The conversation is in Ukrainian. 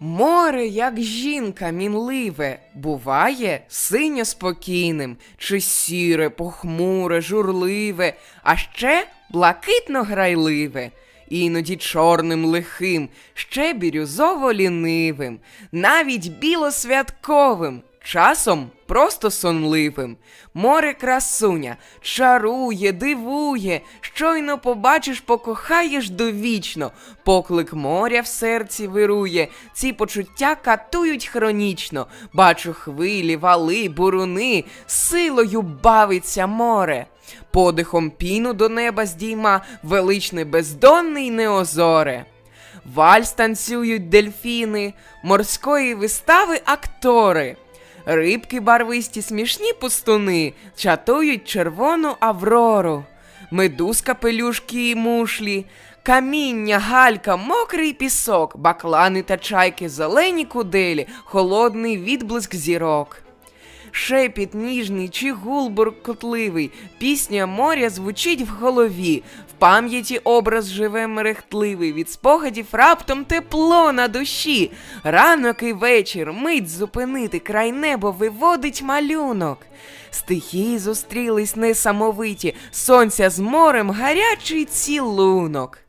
Море, як жінка мінливе, буває синьо спокійним, чи сіре, похмуре, журливе, а ще блакитно грайливе, іноді чорним лихим, ще бірюзово лінивим, навіть білосвятковим, часом просто сонливим. Море красуня, чарує, дивує, щойно побачиш, покохаєш довічно. Поклик моря в серці вирує, ці почуття катують хронічно. Бачу хвилі, вали, буруни, силою бавиться море. Подихом піну до неба здійма, величне бездонний неозоре. Вальс танцюють дельфіни, морської вистави актори. Рибки барвисті смішні пустуни чатують червону аврору. Медузка пелюшки і мушлі, каміння, галька, мокрий пісок, баклани та чайки, зелені куделі, холодний відблиск зірок. Шепіт ніжний чи гул буркотливий, пісня моря звучить в голові, в пам'яті образ живе мерехтливий, від спогадів раптом тепло на душі. Ранок і вечір, мить зупинити, край небо виводить малюнок. Стихії зустрілись несамовиті, сонця з морем гарячий цілунок.